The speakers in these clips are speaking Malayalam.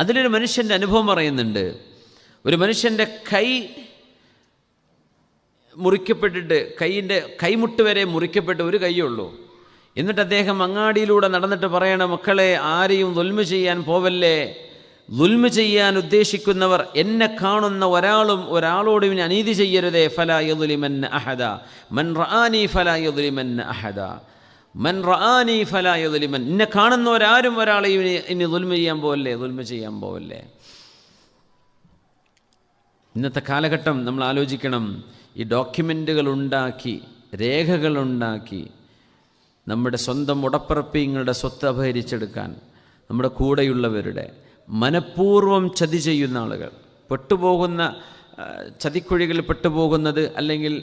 അതിലൊരു മനുഷ്യന്റെ അനുഭവം പറയുന്നുണ്ട്. ഒരു മനുഷ്യന്റെ കൈ മുറിക്കപ്പെട്ടിട്ട് കൈയിന്റെ കൈമുട്ട് വരെ മുറിക്കപ്പെട്ട് ഒരു കൈയേ ഉള്ളൂ. എന്നിട്ട് അദ്ദേഹം അങ്ങാടിയിലൂടെ നടന്നിട്ട് പറയണ മക്കളെ ആരെയും ദുൽമ ചെയ്യാൻ പോവല്ലേ? ദുൽമ ചെയ്യാൻ ഉദ്ദേശിക്കുന്നവർ എന്നെ കാണുന്ന ഒരാളും ഒരാളോട് ഇനി അനീതി ചെയ്യരുതേ. ഫലായുലിമൻ അഹദ. മൻ റാനി ഫലാ ഫലായുലിമൻ അഹദ. മൻ റാനി ഫലായ ദുലിമൻ എന്നെ കാണുന്നവരാരും ഒരാളെയും ഇനി ഇനി ദുൽമ ചെയ്യാൻ പോവല്ലേ? ദുൽമ ചെയ്യാൻ പോവല്ലേ? ഇന്നത്തെ കാലഘട്ടം നമ്മൾ ആലോചിക്കണം. ഈ ഡോക്യുമെന്റുകൾ ഉണ്ടാക്കി രേഖകളുണ്ടാക്കി നമ്മുടെ സ്വന്തം ഉടപ്പിറപ്പിങ്ങളുടെ സ്വത്ത് അപഹരിച്ചെടുക്കാൻ നമ്മുടെ കൂടെയുള്ളവരുടെ മനഃപൂർവം ചതി ചെയ്യുന്ന ആളുകൾ. പെട്ടുപോകുന്ന ചതിക്കുഴികളിൽ പെട്ടുപോകുന്നത് അല്ലെങ്കിൽ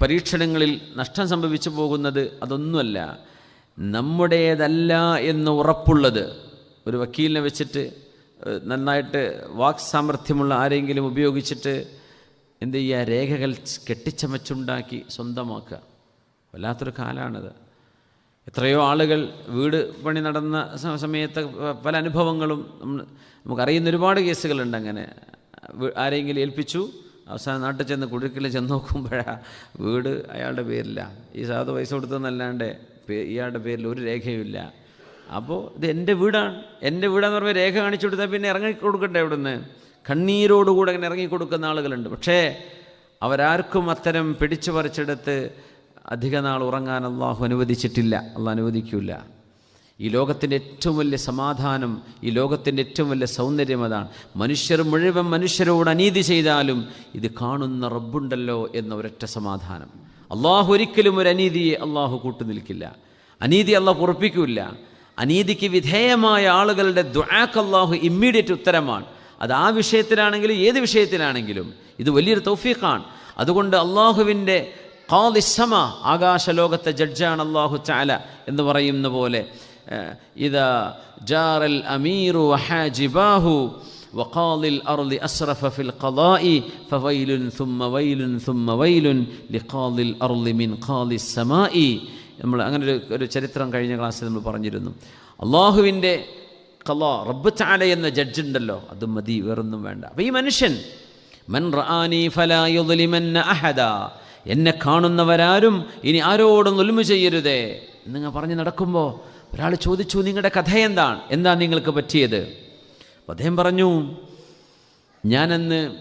പരീക്ഷണങ്ങളിൽ നഷ്ടം സംഭവിച്ചു പോകുന്നത് അതൊന്നുമല്ല. നമ്മുടേതല്ല എന്ന് ഉറപ്പുള്ളത് ഒരു വക്കീലിനെ വെച്ചിട്ട് നന്നായിട്ട് വാക് സാമർഥ്യമുള്ള ആരെങ്കിലും ഉപയോഗിച്ചിട്ട് എന്ത് ചെയ്യുക? രേഖകൾ കെട്ടിച്ചമച്ചുണ്ടാക്കി സ്വന്തമാക്കുക. വല്ലാത്തൊരു കാലമാണത് എത്രയോ ആളുകൾ വീട് പണി നടന്ന സമയത്ത് പല അനുഭവങ്ങളും നമുക്കറിയുന്ന ഒരുപാട് കേസുകളുണ്ട് അങ്ങനെ. ആരെങ്കിലും ഏൽപ്പിച്ചു അവസാനം നാട്ടിൽ ചെന്ന് കുടുക്കിൽ ചെന്ന് നോക്കുമ്പോഴാ വീട് അയാളുടെ പേരില്ല. ഈ സാധു പൈസ കൊടുത്തതെന്നല്ലാണ്ട് ഇയാളുടെ പേരിൽ ഒരു രേഖയുമില്ല അപ്പോൾ ഇത് എന്റെ വീടാണ്. എന്റെ വീടാന്ന് പറയുമ്പോൾ രേഖ കാണിച്ചു കൊടുത്താൽ പിന്നെ ഇറങ്ങി കൊടുക്കണ്ടേ ഇവിടുന്ന്? കണ്ണീരോടുകൂടെ അങ്ങനെ ഇറങ്ങി കൊടുക്കുന്ന ആളുകളുണ്ട്. പക്ഷേ അവരാർക്കും അത്തരം പിടിച്ചു പറിച്ചെടുത്ത് അധിക നാൾ ഉറങ്ങാൻ അള്ളാഹു അനുവദിച്ചിട്ടില്ല. അള്ളാഹ് അനുവദിക്കില്ല ഈ ലോകത്തിന്റെ ഏറ്റവും വലിയ സമാധാനം ഈ ലോകത്തിന്റെ ഏറ്റവും വലിയ സൗന്ദര്യം അതാണ്. മനുഷ്യർ മുഴുവൻ മനുഷ്യരോട് അനീതി ചെയ്താലും ഇത് കാണുന്ന റബ്ബുണ്ടല്ലോ എന്ന ഒരൊറ്റ സമാധാനം. അള്ളാഹു ഒരിക്കലും ഒരു അനീതിയെ അള്ളാഹു കൂട്ടു നിൽക്കില്ല. അനീതി അള്ളാഹ് പൊറപ്പിക്കില്ല അനീതിക്ക് വിധേയമായ ആളുകളുടെ ദുആക്ക് അള്ളാഹു ഇമ്മീഡിയറ്റ് ഉത്തരമാണ്. അത് ആ വിഷയത്തിലാണെങ്കിലും ഏത് വിഷയത്തിലാണെങ്കിലും ഇത് വലിയൊരു തൗഫീഖാണ്. അതുകൊണ്ട് അള്ളാഹുവിന്റെ ഖാദിസമ ആകാശലോകത്തെ ജഡ്ജാണ് അള്ളാഹു ചാല എന്ന് പറയുന്ന പോലെ ഏഹ്, ഇതാ ജാറൽ അമീറു വഹാജിബാഹു وقاضي الأرض أسرف في القضاء فويل ثم ويل ثم ويل لقاضي الأرض من قاضي السماء നമ്മൾ അങ്ങനെ ഒരു ഒരു ചരിത്രം കഴിഞ്ഞ ക്ലാസ്സിൽ നമ്മൾ പറഞ്ഞിരുന്നു അള്ളാഹുവിൻ്റെ കലാ റബ്ബ് ചാല എന്ന ജഡ്ജ് ഉണ്ടല്ലോ അത് മതി വേറൊന്നും വേണ്ട അപ്പോൾ ഈ മനുഷ്യൻ മൻ റആനി ഫലാ യുദ്ലിമന്ന അഹദ എന്നെ കാണുന്നവരാരും ഇനി ആരോടും ഉൽമ ചെയ്യരുതേ നിങ്ങൾ പറഞ്ഞ് നടക്കുമ്പോൾ ഒരാൾ ചോദിച്ചു നിങ്ങളുടെ കഥ എന്താണ് എന്താ നിങ്ങൾക്ക് പറ്റിയത്? അപ്പോൾ അദ്ദേഹം പറഞ്ഞു ഞാനന്ന്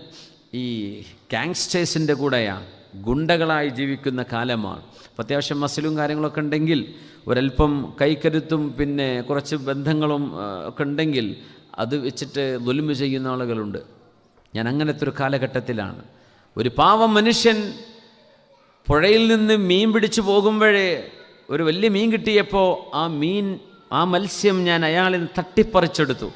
ഈ ഗാങ്സ്റ്റേഴ്സിന്റെ കൂടെയാണ് ഗുണ്ടകളായി ജീവിക്കുന്ന കാലമാണ്. അപ്പോൾ അത്യാവശ്യം മസിലും കാര്യങ്ങളൊക്കെ ഉണ്ടെങ്കിൽ ഒരല്പം കൈക്കരുത്തും പിന്നെ കുറച്ച് ബന്ധങ്ങളും ഒക്കെ ഉണ്ടെങ്കിൽ അത് വെച്ചിട്ട് ദുൽമ ചെയ്യുന്ന ആളുകളുണ്ട്. ഞാൻ അങ്ങനത്തെ ഒരു കാലഘട്ടത്തിലാണ്. ഒരു പാവം മനുഷ്യൻ പുഴയിൽ നിന്ന് മീൻ പിടിച്ചു പോകുമ്പോഴേ ഒരു വലിയ മീൻ കിട്ടിയപ്പോൾ ആ മീൻ ആ മത്സ്യം ഞാൻ അയാളിൽ തട്ടിപ്പറിച്ചെടുത്തു.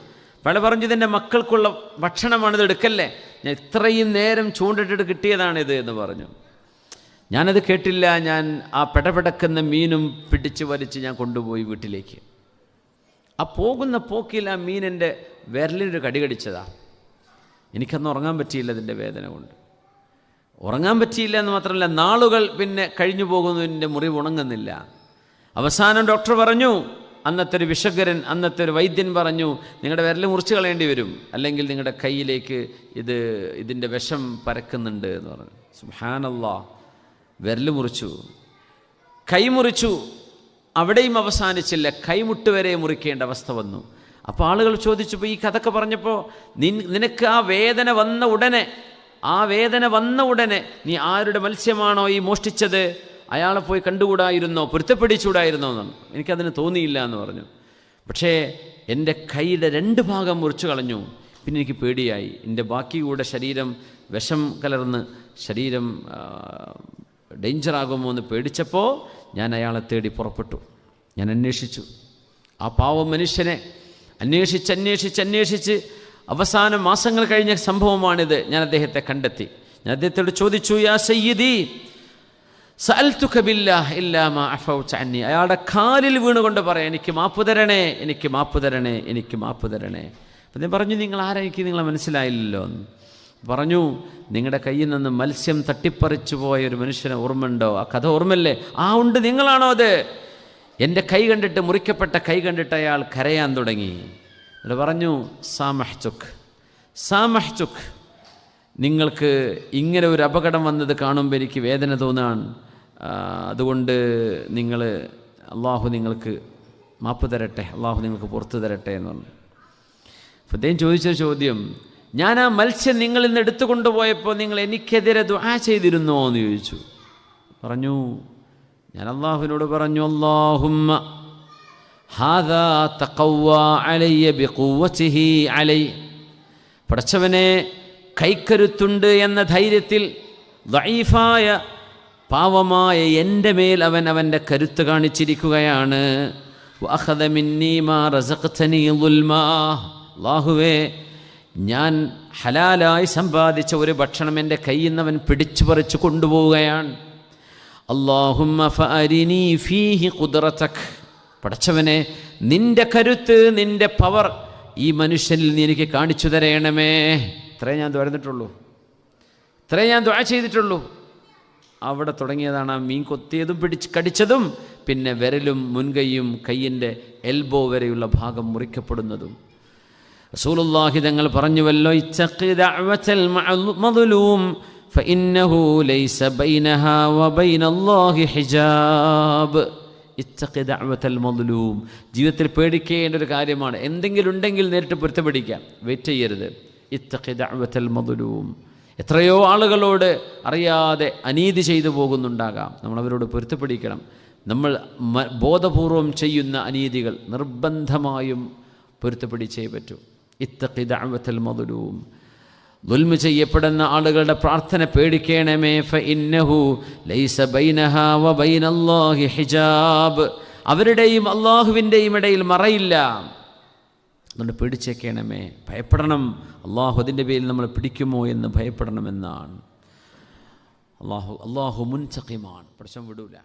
പല പറഞ്ഞു ഇതെന്റെ മക്കൾക്കുള്ള ഭക്ഷണമാണിത് എടുക്കല്ലേ? ഞാൻ ഇത്രയും നേരം ചൂണ്ടിട്ടിട്ട് കിട്ടിയതാണിത് എന്ന് പറഞ്ഞു. ഞാനത് കേട്ടില്ല ഞാൻ ആ പെടപെടക്കുന്ന മീനും പിടിച്ച് വലിച്ച് ഞാൻ കൊണ്ടുപോയി വീട്ടിലേക്ക്. ആ പോകുന്ന പോക്കിൽ ആ മീൻ എന്റെ വിരലിനൊരു കടി കടിച്ചതാ. എനിക്കന്ന് ഉറങ്ങാൻ പറ്റിയില്ല അതിന്റെ വേദന കൊണ്ട്. ഉറങ്ങാൻ പറ്റിയില്ല എന്ന് മാത്രമല്ല നാളുകൾ പിന്നെ കഴിഞ്ഞു പോകുന്നതിന്റെ മുറിവ് ഉണങ്ങുന്നില്ല. അവസാനം ഡോക്ടർ പറഞ്ഞു അന്നത്തെ ഒരു വിഷകരൻ അന്നത്തെ ഒരു വൈദ്യൻ പറഞ്ഞു നിങ്ങളുടെ വിരൽ മുറിച്ച് കളയേണ്ടി വരും അല്ലെങ്കിൽ നിങ്ങളുടെ കയ്യിലേക്ക് ഇത് ഇതിന്റെ വിഷം പരക്കുന്നുണ്ട് എന്ന് പറഞ്ഞു. സുഹാനല്ലാ വിരൽ മുറിച്ചു. കൈ മുറിച്ചു. അവിടെയും അവസാനിച്ചില്ല. കൈമുട്ട് വരെ മുറിക്കേണ്ട അവസ്ഥ വന്നു. അപ്പോൾ ആളുകൾ ചോദിച്ചപ്പോൾ ഈ കഥക്കെ പറഞ്ഞപ്പോൾ നിനക്ക് ആ വേദന വന്ന ഉടനെ ആ വേദന വന്ന ഉടനെ നീ ആരുടെ മത്സ്യമാണോ ഈ മോഷ്ടിച്ചത്? അയാളെ പോയി കണ്ടുകൂടായിരുന്നോ? പൊരുത്തപ്പെടിച്ചുകൂടായിരുന്നോ എന്നാണ് എനിക്കതിന് തോന്നിയില്ല എന്ന് പറഞ്ഞു. പക്ഷേ എന്റെ കൈയുടെ രണ്ട് ഭാഗം മുറിച്ചു കളഞ്ഞു. പിന്നെ എനിക്ക് പേടിയായി. എന്റെ ബാക്കി കൂടെ ശരീരം വിഷം കലർന്ന് ശരീരം ഡേഞ്ചറാകുമോ എന്ന് പേടിച്ചപ്പോൾ ഞാൻ അയാളെ തേടി പുറപ്പെട്ടു. ഞാൻ അന്വേഷിച്ചു. ആ പാവം മനുഷ്യനെ അന്വേഷിച്ച് അന്വേഷിച്ച് അന്വേഷിച്ച് അവസാന മാസങ്ങൾ കഴിഞ്ഞ സംഭവമാണിത്. ഞാൻ അദ്ദേഹത്തെ കണ്ടെത്തി. ഞാൻ അദ്ദേഹത്തോട് ചോദിച്ചു യാ സയ്യിദി അന്നി. അയാളുടെ കാലിൽ വീണുകൊണ്ട് പറയാം എനിക്ക് മാപ്പ് തരണേ എനിക്ക് മാപ്പ് തരണേ എനിക്ക് മാപ്പ് തരണേ. ഞാൻ പറഞ്ഞു നിങ്ങൾ ആരാ എനിക്ക് നിങ്ങളെ മനസ്സിലായില്ലല്ലോ. പറഞ്ഞു നിങ്ങളുടെ കയ്യിൽ നിന്ന് മത്സ്യം തട്ടിപ്പറിച്ചു പോയ ഒരു മനുഷ്യനെ ഓർമ്മയുണ്ടോ? ആ കഥ ഓർമ്മല്ലേ ആ ഉണ്ട്. നിങ്ങളാണോ അത്? എന്റെ കൈ കണ്ടിട്ട് മുറിക്കപ്പെട്ട കൈ കണ്ടിട്ട് അയാൾ കരയാൻ തുടങ്ങി. എന്നിട്ട് പറഞ്ഞു സാമഹ്ചുക്ക് സാമഹ്ചുക്ക് നിങ്ങൾക്ക് ഇങ്ങനെ ഒരു അപകടം വന്നത് കാണുമ്പോൾ എനിക്ക് വേദന തോന്നാൻ അതുകൊണ്ട് നിങ്ങൾ അള്ളാഹു നിങ്ങൾക്ക് മാപ്പ് തരട്ടെ അള്ളാഹു നിങ്ങൾക്ക് പുറത്തു തരട്ടെ എന്ന് പറഞ്ഞു. അപ്പോൾ അദ്ദേഹം ചോദിച്ച ചോദ്യം ഞാൻ ആ മത്സ്യം നിങ്ങളിൽ നിന്ന് എടുത്തു കൊണ്ടുപോയപ്പോൾ നിങ്ങൾ എനിക്കെതിരെ ദുആ ചെയ്തിരുന്നോ? എന്ന് ചോദിച്ചു. പറഞ്ഞു ഞാൻ അള്ളാഹുവിനോട് പറഞ്ഞു അള്ളാഹുമ്മ ഹാദാ തഖവ്വാ അലയ്യ ബിഖുവ്വതിഹി അലൈ. പടച്ചവനെ കൈക്കരുത്തുണ്ട് എന്ന ധൈര്യത്തിൽ ദൈഫായ പാവമായ എന്റെ മേൽ അവൻ അവന്റെ കരുത്ത് കാണിച്ചിരിക്കുകയാണ്. അല്ലാഹുവേ ഞാൻ ഹലാലായി സമ്പാദിച്ച ഒരു ഭക്ഷണം എന്റെ കയ്യിൽ നിന്ന് അവൻ പിടിച്ചു പറിച്ചു കൊണ്ടുപോവുകയാണ്. ഖുദ്റതക്. പടച്ചവനെ നിന്റെ കരുത്ത് നിന്റെ പവർ ഈ മനുഷ്യനിൽ നീ എനിക്ക് കാണിച്ചു തരയണമേ ഇത്രേ ഞാൻ തുറന്നിട്ടുള്ളൂ ഇത്രേ ഞാൻ ദ്വാ ചെയ്തിട്ടുള്ളൂ. അവിടെ തുടങ്ങിയതാണ് ആ മീൻ കൊത്തിയതും പിടിച്ച് കടിച്ചതും പിന്നെ വിരലും മുൻകൈയും കയ്യിന്റെ എൽബോ വരെയുള്ള ഭാഗം മുറിക്കപ്പെടുന്നതും. റസൂലുള്ളാഹി തങ്ങൾ പറഞ്ഞുവല്ലോ ജീവിതത്തിൽ പേടിക്കേണ്ട ഒരു കാര്യമാണ് എന്തെങ്കിലും ഉണ്ടെങ്കിൽ നേരിട്ട് പൊരുത്തപ്പെടിക്കാം. വെയിറ്റ് ചെയ്യരുത്. ഇത്തഖി ദഅവത്തൽ മദ്ലൂം. എത്രയോ ആളുകളോട് അറിയാതെ അനീതി ചെയ്തു പോകുന്നുണ്ടാകാം. നമ്മൾ അവരോട് പൊരുത്തപ്പെടിക്കണം. നമ്മൾ ബോധപൂർവം ചെയ്യുന്ന അനീതികൾ നിർബന്ധമായും പൊരുത്തപ്പെടിച്ചേ പറ്റൂ. ഇത്തഖി ദഅവത്തൽ മദ്ലൂം. ദുൽമ ചെയ്യപ്പെടുന്ന ആളുകളുടെ പ്രാർത്ഥന പേടിക്കണമേ ഫ ഇന്നഹു ലൈസ ബൈനഹാ വ ബൈനല്ലാഹി ഹിജാബ്. അവരുടെയും അള്ളാഹുവിന്റെയും ഇടയിൽ മറയില്ല. അതുകൊണ്ട് പേടിച്ചേക്കണമേ. ഭയപ്പെടണം. അള്ളാഹു അതിന്റെ പേരിൽ നമ്മൾ പിടിക്കുമോ എന്ന് ഭയപ്പെടണമെന്നാണ്. അള്ളാഹു അള്ളാഹു മുൻചക്കിമാണ് പ്രശ്നം വിടൂല.